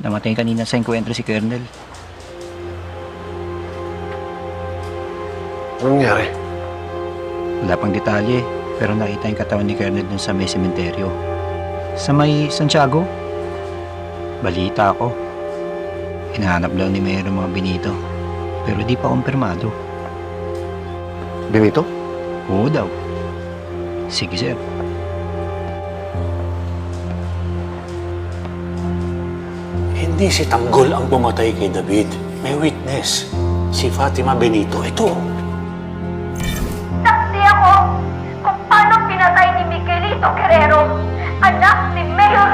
Namatay kanina sa enkwentro si Colonel. Anong nangyari? Wala pang detalye, pero nakita yung katawan ni Colonel dun sa may sementeryo. Sa may Santiago? Balita ako. Hinahanap daw ni Mayor mga binito. Pero di pa kumpirmado. Benito? Oo daw. Sige sir. Hindi si Tanggol ang pumatay kay David. May witness. Si Fatima Benito. Ito. Saksi ako kung paano pinatay ni Miguelito Guerrero, anak ni Mayor